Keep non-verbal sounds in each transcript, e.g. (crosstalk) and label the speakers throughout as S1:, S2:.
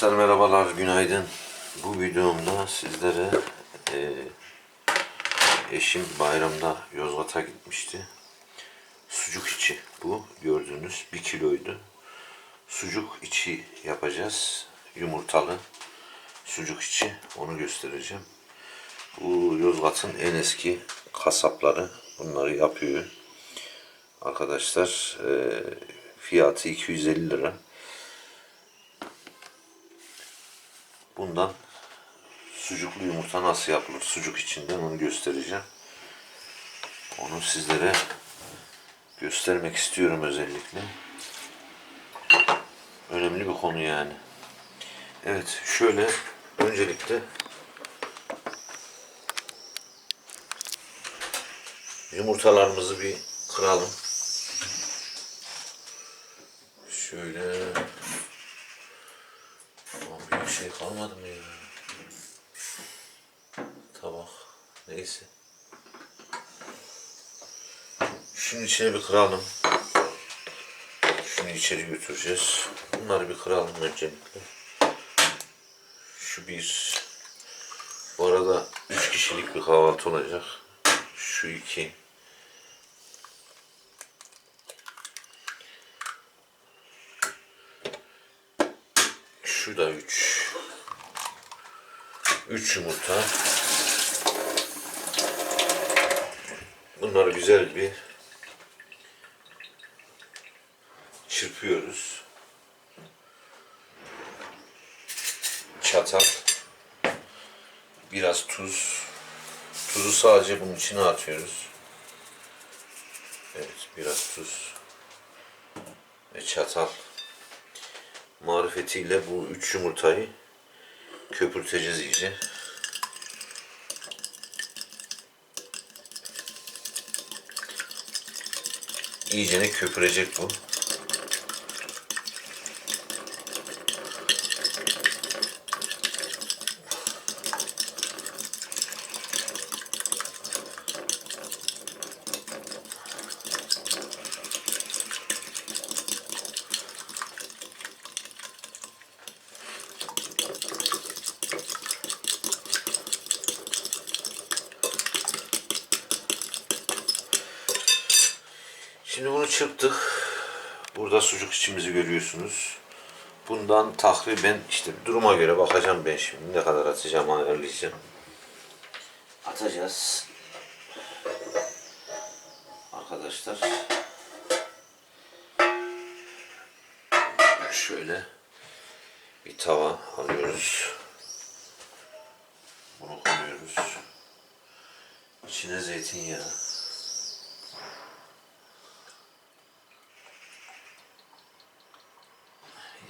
S1: Arkadaşlar merhabalar, günaydın. Bu videomda sizlere e, eşim bayramda Yozgat'a gitmişti. Sucuk içi bu gördüğünüz bir kiloydu. Sucuk içi yapacağız. Yumurtalı sucuk içi onu göstereceğim. Bu Yozgat'ın en eski kasapları bunları yapıyor. Arkadaşlar e, fiyatı 250 lira. Bundan sucuklu yumurta nasıl yapılır sucuk içinden onu göstereceğim. Onu sizlere göstermek istiyorum özellikle. Önemli bir konu yani. Evet şöyle öncelikle yumurtalarımızı bir kıralım. Şöyle şey kalmadı mı ya? Tabak. Neyse. Şunu içine bir kıralım. Şunu içeri götüreceğiz. Bunları bir kıralım öncelikle. Şu bir. Bu arada üç kişilik bir kahvaltı olacak. Şu iki. 3 yumurta. Bunları güzel bir çırpıyoruz. Çatal. Biraz tuz. Tuzu sadece bunun içine atıyoruz. Evet, biraz tuz. Ve çatal marifetiyle bu üç yumurtayı köpürteceğiz iyice. İyice ne köpürecek bu. Şimdi bunu çırptık. Burada sucuk içimizi görüyorsunuz. Bundan takriben işte duruma göre bakacağım ben şimdi ne kadar atacağım ayarlayacağım. Atacağız. Arkadaşlar. Şöyle bir tava alıyoruz. Bunu koyuyoruz. İçine zeytinyağı.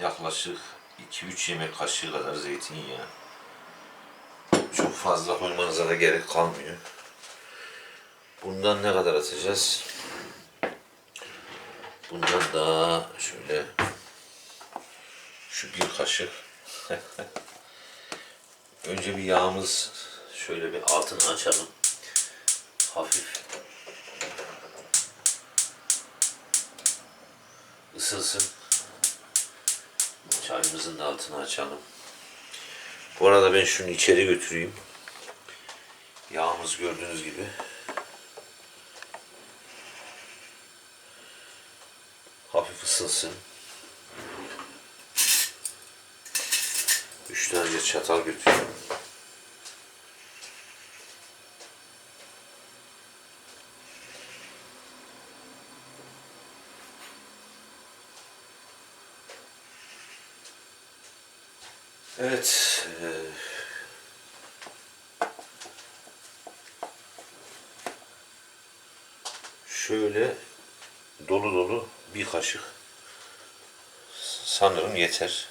S1: Yaklaşık 2-3 yemek kaşığı kadar zeytinyağı. Çok fazla koymanıza da gerek kalmıyor. Bundan ne kadar atacağız? Bundan da şöyle şu bir kaşık. (laughs) Önce bir yağımız şöyle bir altını açalım. Hafif ısınsın. Çayımızın da altını açalım. Bu arada ben şunu içeri götüreyim. Yağımız gördüğünüz gibi. Hafif ısınsın. Üç tane çatal götürüyorum. Evet. eee, şöyle dolu dolu bir kaşık sanırım yeter.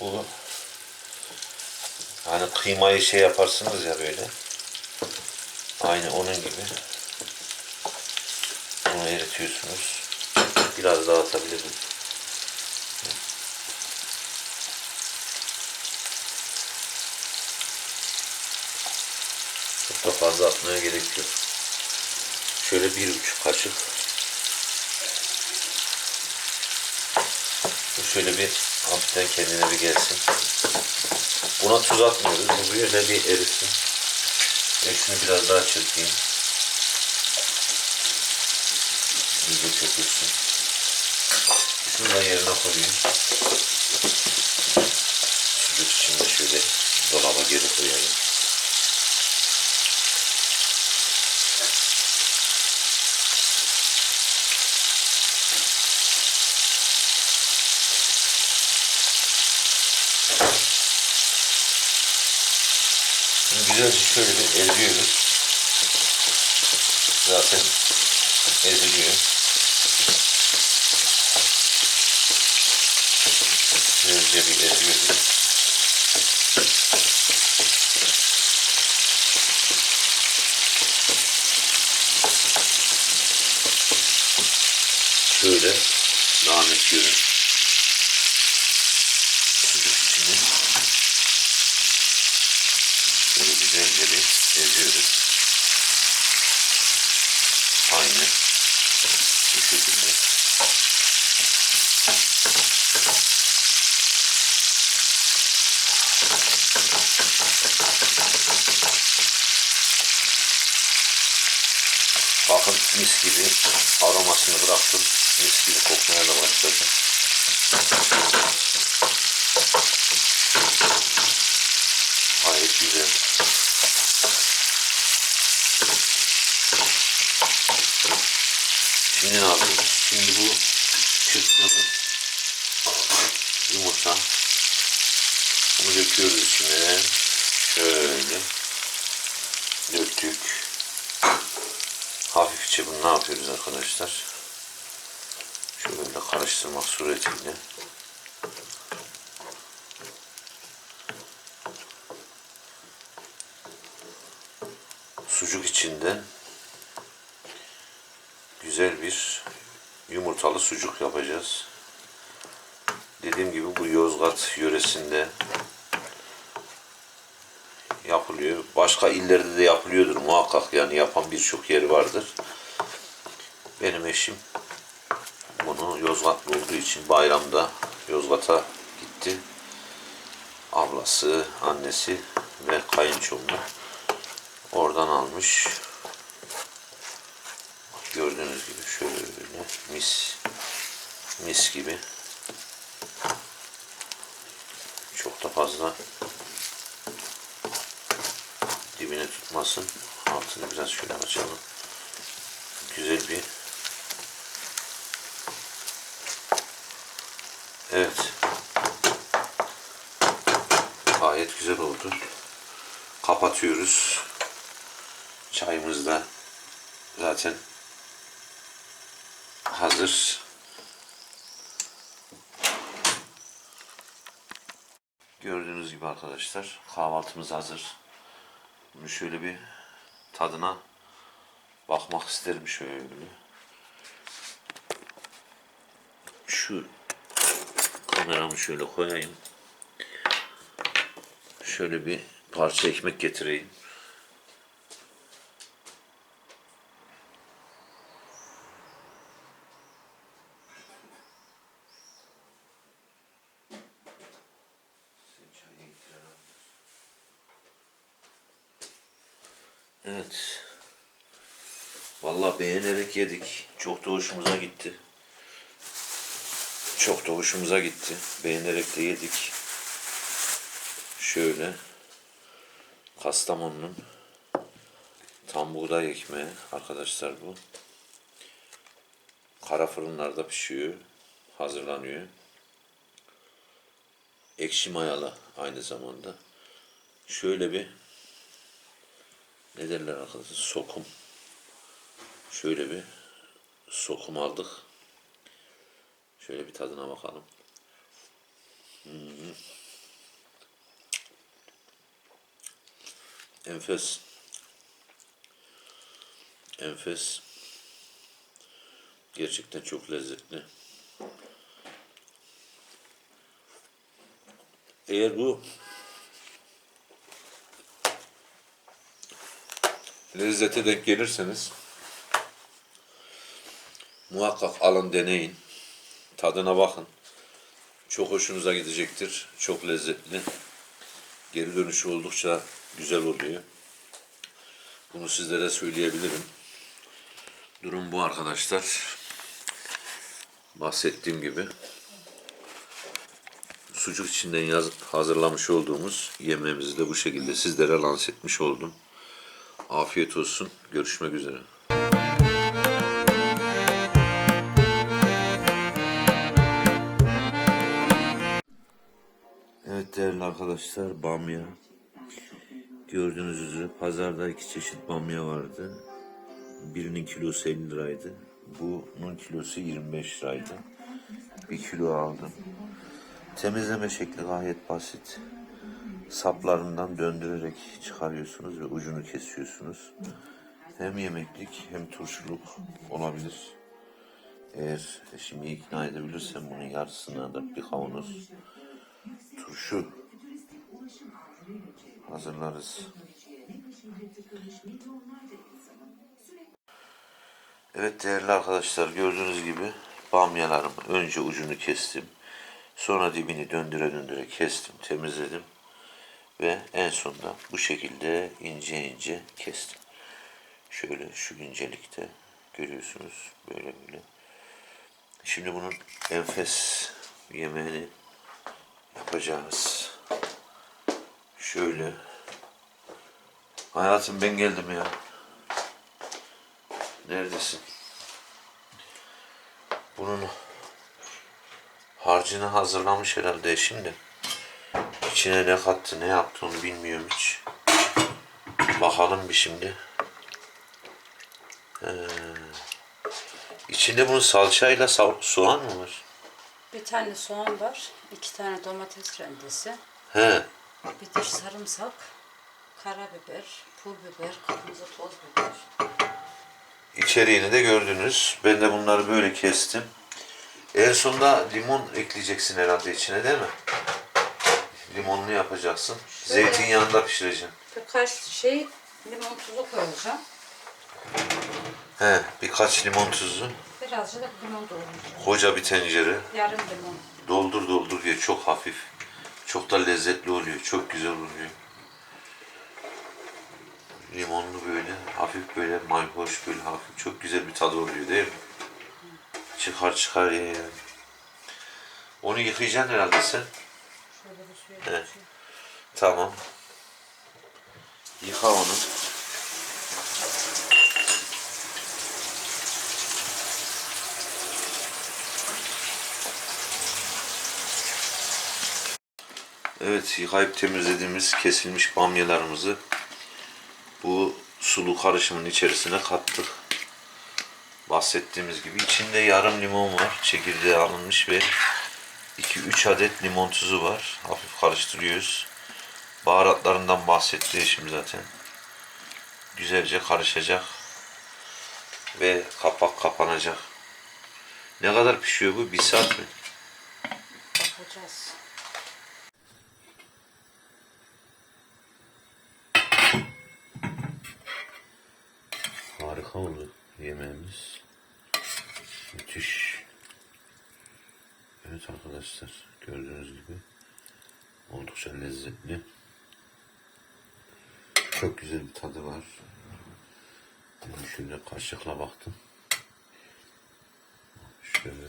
S1: Bu hani kıymayı şey yaparsınız ya böyle. Aynı onun gibi. Bunu eritiyorsunuz. Biraz daha atabilirim. Çok da fazla atmaya gerek yok. Şöyle bir buçuk kaşık. Bu şöyle bir Hafiften kendine bir gelsin. Buna tuz atmıyoruz. Bu böyle bir erisin. Ekşini biraz daha çırpayım. İyice köpürsün. Şunu da yerine koyayım. Sucuk için de şöyle dolaba geri koyalım. Güzelce şöyle bir eziyoruz. Zaten eziliyor. Güzelce bir eziyoruz. Şöyle daha net görün. Sucuk içini Böyle güzelce bir eziyoruz. Aynı bu şekilde. Bakın mis gibi aromasını bıraktım. Mis gibi kokmaya da başladı. Gayet güzel. Şimdi ne yapıyoruz? Şimdi bu çırptığımız yumurta bunu döküyoruz içine. Şöyle Hafifçe bunu ne yapıyoruz arkadaşlar? Şöyle karıştırmak suretiyle sucuk içinden güzel bir yumurtalı sucuk yapacağız. Dediğim gibi bu Yozgat yöresinde yapılıyor. Başka illerde de yapılıyordur muhakkak yani yapan birçok yeri vardır. Benim eşim bunu Yozgatlı olduğu için bayramda Yozgat'a gitti. Ablası, annesi ve kayınçomunu oradan almış. Gördüğünüz gibi şöyle mis mis gibi. Çok da fazla tutmasın. Altını biraz şöyle açalım. Güzel bir Evet. Gayet güzel oldu. Kapatıyoruz. Çayımız da zaten hazır. Gördüğünüz gibi arkadaşlar kahvaltımız hazır. Bunu şöyle bir tadına bakmak isterim şöyle. Şu kameramı şöyle koyayım. Şöyle bir parça ekmek getireyim. Evet. Vallahi beğenerek yedik. Çok da hoşumuza gitti. Çok da hoşumuza gitti. Beğenerek de yedik. Şöyle Kastamonu'nun tam buğday ekmeği arkadaşlar bu. Kara fırınlarda pişiyor. Hazırlanıyor. Ekşi mayalı aynı zamanda. Şöyle bir ne derler arkadaşlar sokum. Şöyle bir sokum aldık. Şöyle bir tadına bakalım. Hmm. Enfes. Enfes. Gerçekten çok lezzetli. Eğer bu lezzete denk gelirseniz muhakkak alın deneyin. Tadına bakın. Çok hoşunuza gidecektir. Çok lezzetli. Geri dönüşü oldukça güzel oluyor. Bunu sizlere söyleyebilirim. Durum bu arkadaşlar. Bahsettiğim gibi sucuk içinden hazırlamış olduğumuz yemeğimizi de bu şekilde sizlere lanse etmiş oldum. Afiyet olsun. Görüşmek üzere. Evet değerli arkadaşlar bamya. Gördüğünüz üzere pazarda iki çeşit bamya vardı. Birinin kilosu 50 liraydı. Bunun kilosu 25 liraydı. Bir kilo aldım. Temizleme şekli gayet basit. Saplarından döndürerek çıkarıyorsunuz ve ucunu kesiyorsunuz. Hem yemeklik hem turşuluk olabilir. Eğer eşimi ikna edebilirsem bunun yarısına da bir kavanoz turşu hazırlarız. Evet değerli arkadaşlar gördüğünüz gibi bamyalarım önce ucunu kestim. Sonra dibini döndüre döndüre kestim, temizledim. Ve en sonunda bu şekilde ince ince kestim. Şöyle şu incelikte görüyorsunuz böyle böyle. Şimdi bunun enfes yemeğini yapacağız. Şöyle. Hayatım ben geldim ya. Neredesin? Bunun harcını hazırlamış herhalde eşim de. İçine ne kattı, ne yaptı onu bilmiyorum hiç. Bakalım bir şimdi. Ee, içinde bunun salçayla sa- soğan mı var?
S2: Bir tane soğan var, iki tane domates rendesi,
S1: He.
S2: bir diş sarımsak, karabiber, pul biber, kırmızı toz biber.
S1: İçeriğini de gördünüz. Ben de bunları böyle kestim. En sonunda limon ekleyeceksin herhalde içine değil mi? Limonlu yapacaksın. Zeytinyağında pişireceksin.
S2: Birkaç şey limon tuzu koyacağım.
S1: He, birkaç limon tuzu.
S2: Birazcık da limon dolduracağım.
S1: Koca bir tencere.
S2: Yarım limon.
S1: Doldur doldur diye çok hafif. Çok da lezzetli oluyor. Çok güzel oluyor. Limonlu böyle hafif böyle mayhoş böyle hafif çok güzel bir tadı oluyor değil mi? Çıkar çıkar yani. Onu yıkayacaksın herhalde sen. Evet. Tamam. Yıka onu. Evet, yıkayıp temizlediğimiz kesilmiş bamyalarımızı bu sulu karışımın içerisine kattık. Bahsettiğimiz gibi içinde yarım limon var. Çekirdeği alınmış ve 2-3 adet limon tuzu var. Hafif karıştırıyoruz. Baharatlarından bahsetti eşim zaten. Güzelce karışacak. Ve kapak kapanacak. Ne kadar pişiyor bu? Bir saat mi?
S2: Bakacağız.
S1: Harika oldu yemeğimiz. Müthiş. Evet arkadaşlar gördüğünüz gibi oldukça lezzetli. Çok güzel bir tadı var. Ben şöyle kaşıkla baktım. Şöyle.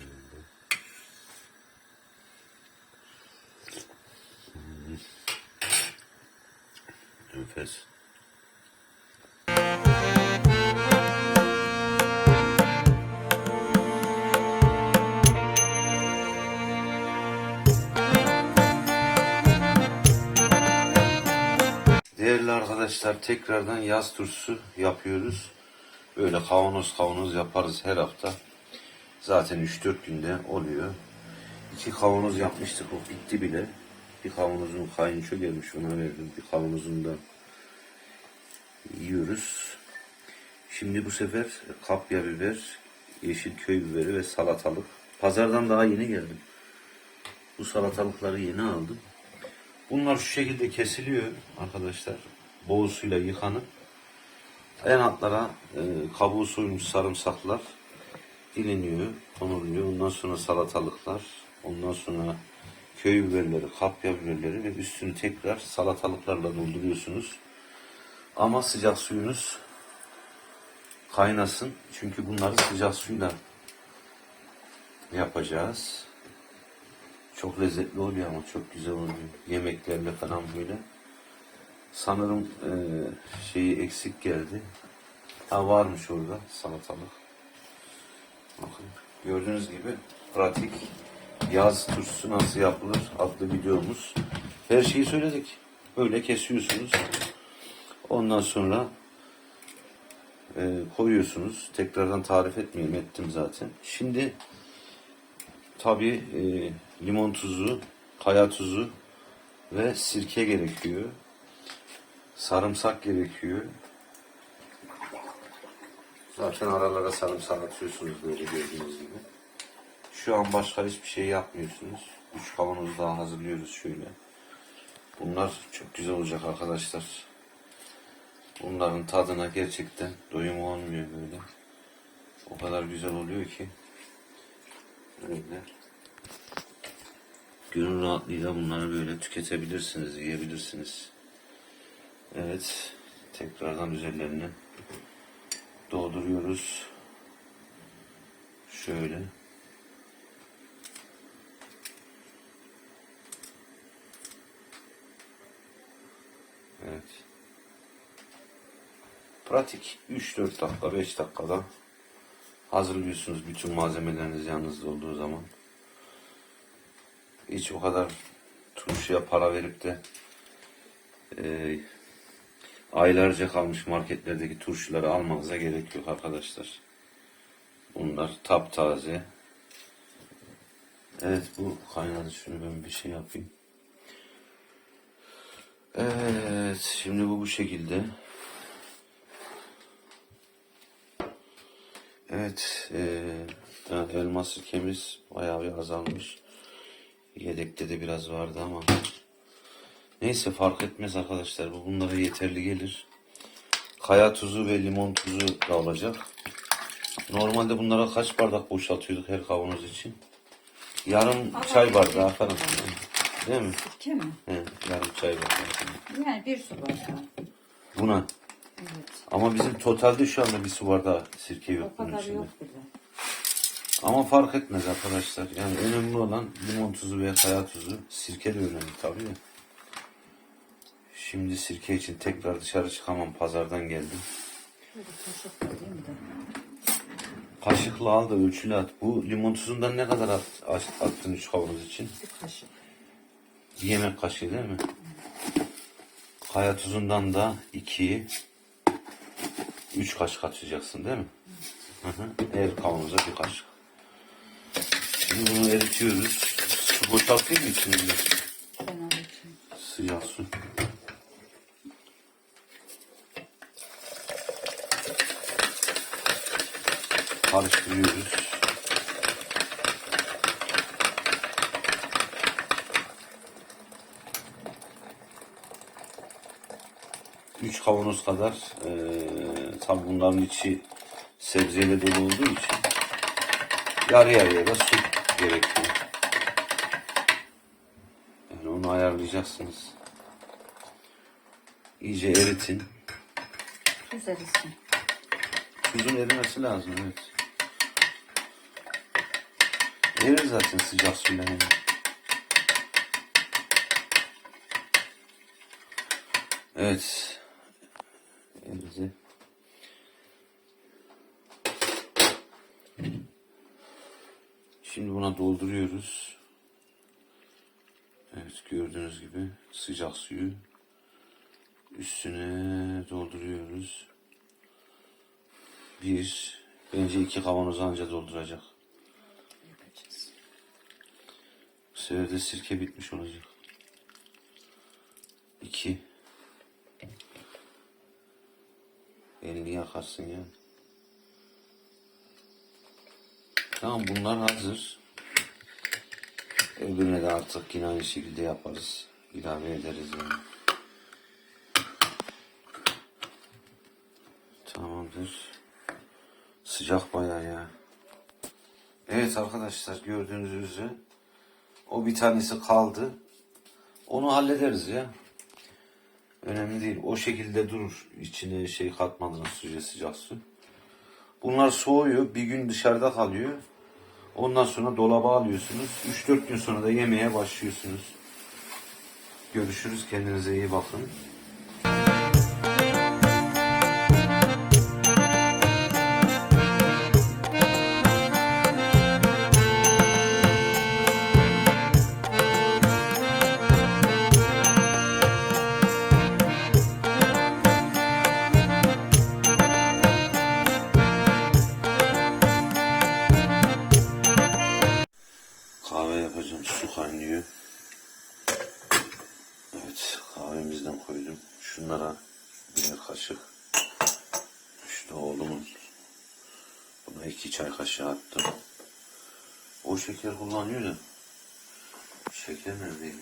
S1: Hmm. Arkadaşlar tekrardan yaz turşusu yapıyoruz. Böyle kavanoz kavanoz yaparız her hafta. Zaten 3-4 günde oluyor. İki kavanoz yapmıştık o bitti bile. Bir kavanozun kayınço gelmiş ona verdim. Bir kavanozunu da yiyoruz. Şimdi bu sefer kapya biber, yeşil köy biberi ve salatalık. Pazardan daha yeni geldim. Bu salatalıkları yeni aldım. Bunlar şu şekilde kesiliyor arkadaşlar. Bol suyla yıkanıp en altlara e, kabuğu soyulmuş sarımsaklar dileniyor, konuluyor. Ondan sonra salatalıklar, ondan sonra köy biberleri, kapya biberleri ve üstünü tekrar salatalıklarla dolduruyorsunuz. Ama sıcak suyunuz kaynasın. Çünkü bunları sıcak suyla yapacağız. Çok lezzetli oluyor ama çok güzel oluyor. Yemeklerle falan böyle. Sanırım eee, şeyi eksik geldi. Ha varmış orada salatalık. Bakın gördüğünüz gibi pratik yaz turşusu nasıl yapılır adlı videomuz. Her şeyi söyledik. Böyle kesiyorsunuz. Ondan sonra e, koyuyorsunuz. Tekrardan tarif etmeyeyim ettim zaten. Şimdi tabi limon tuzu, kaya tuzu ve sirke gerekiyor. Sarımsak gerekiyor. Zaten aralara sarımsak atıyorsunuz böyle gördüğünüz gibi. Şu an başka hiçbir şey yapmıyorsunuz. Üç kavanoz daha hazırlıyoruz şöyle. Bunlar çok güzel olacak arkadaşlar. Bunların tadına gerçekten doyum olmuyor böyle. O kadar güzel oluyor ki. Öyle. Gönül rahatlığıyla bunları böyle tüketebilirsiniz, yiyebilirsiniz. Evet, tekrardan üzerlerine dolduruyoruz. Şöyle. Evet. Pratik 3-4 dakika 5 dakikada hazırlıyorsunuz bütün malzemeleriniz yanınızda olduğu zaman. Hiç o kadar turşuya para verip de e, aylarca kalmış marketlerdeki turşuları almanıza gerek yok arkadaşlar. Bunlar taptaze. Evet bu kaynadı. Şunu ben bir şey yapayım. Evet şimdi bu bu şekilde. Evet e, elma sirkemiz bayağı bir azalmış. Yedekte de biraz vardı ama. Neyse fark etmez arkadaşlar. Bu bunlara yeterli gelir. Kaya tuzu ve limon tuzu da olacak. Normalde bunlara kaç bardak boşaltıyorduk her kavanoz için? Yarım çay bardağı efendim. Değil mi?
S2: Sirke mi?
S1: He, yarım çay bardağı.
S2: Yani bir su bardağı.
S1: Buna.
S2: Evet.
S1: Ama bizim totalde şu anda bir su bardağı sirke yok
S2: O
S1: bunun
S2: kadar
S1: içinde.
S2: yok bile.
S1: Ama fark etmez arkadaşlar. Yani önemli olan limon tuzu ve kaya tuzu. Sirke de önemli tabii de. Şimdi sirke için tekrar dışarı çıkamam. Pazardan geldim. Kaşıkla al da ölçülü at. Bu limon tuzundan ne kadar at, at- attın üç kavanoz için?
S2: Bir kaşık.
S1: Bir yemek kaşığı değil mi? Kaya tuzundan da iki, üç kaşık atacaksın değil mi? Hı hı. Her kavanoza bir kaşık. Şimdi bunu eritiyoruz. Su boşaltayım mı
S2: alayım.
S1: Sıcak su. Karıştırıyoruz. Üç kavanoz kadar eee tabi bunların içi sebzeyle dolu olduğu için yarı yarıya da su gerekiyor. Yani onu ayarlayacaksınız. İyice eritin.
S2: Tuz erisin.
S1: Tuzun erimesi lazım evet. Erir zaten sıcak suyla yani. Evet. Eridi. Şimdi buna dolduruyoruz. Evet gördüğünüz gibi sıcak suyu üstüne dolduruyoruz. Bir, bence iki kavanoz anca dolduracak.
S2: Yapacağız.
S1: Bu sefer sirke bitmiş olacak. İki. Elini yakarsın ya. Tamam bunlar hazır. Öbürüne de artık yine aynı şekilde yaparız. İlave ederiz yani. Tamamdır. Sıcak bayağı ya. Evet arkadaşlar gördüğünüz üzere O bir tanesi kaldı. Onu hallederiz ya. Önemli değil. O şekilde durur. İçine şey katmadığınız sürece sıcak su. Bunlar soğuyor. Bir gün dışarıda kalıyor. Ondan sonra dolaba alıyorsunuz. 3-4 gün sonra da yemeye başlıyorsunuz. Görüşürüz. Kendinize iyi bakın. Şunlara birer kaşık. İşte oğlumun. Buna iki çay kaşığı attım. O şeker kullanıyor da. Şeker neredeydi?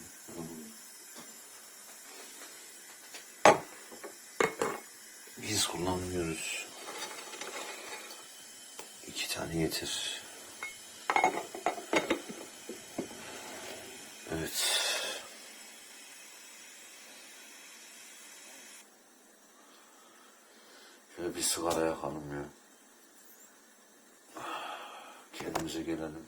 S1: Biz kullanmıyoruz. İki tane yeter. Evet. Şöyle bir sigara yakalım ya. Kendimize gelelim.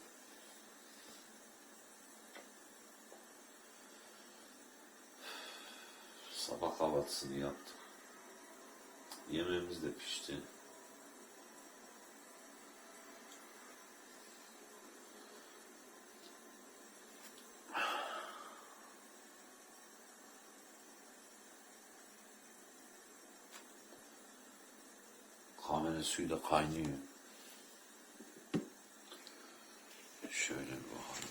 S1: Sabah kahvaltısını yaptık. Yemeğimiz de pişti. Suyu da kaynıyor. Şöyle bakalım.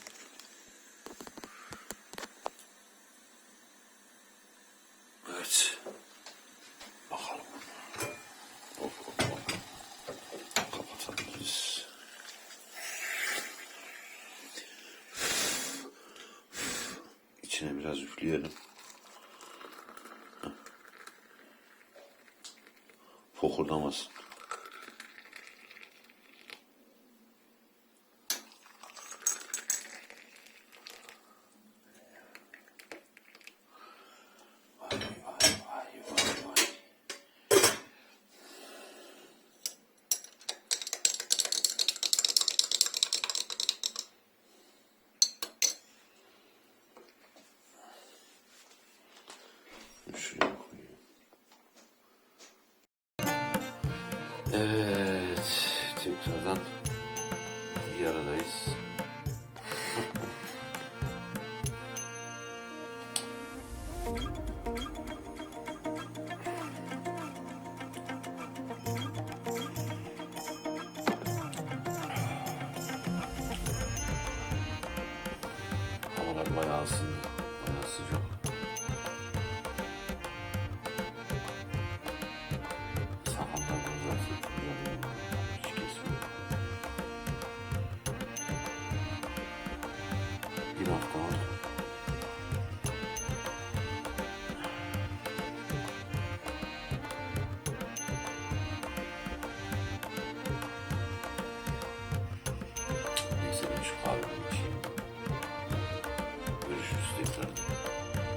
S1: Evet. Bakalım. Hop hop hop. Kapatabiliriz. İçine biraz üfleyelim. Fokurdamasın. Bayağı ısındı.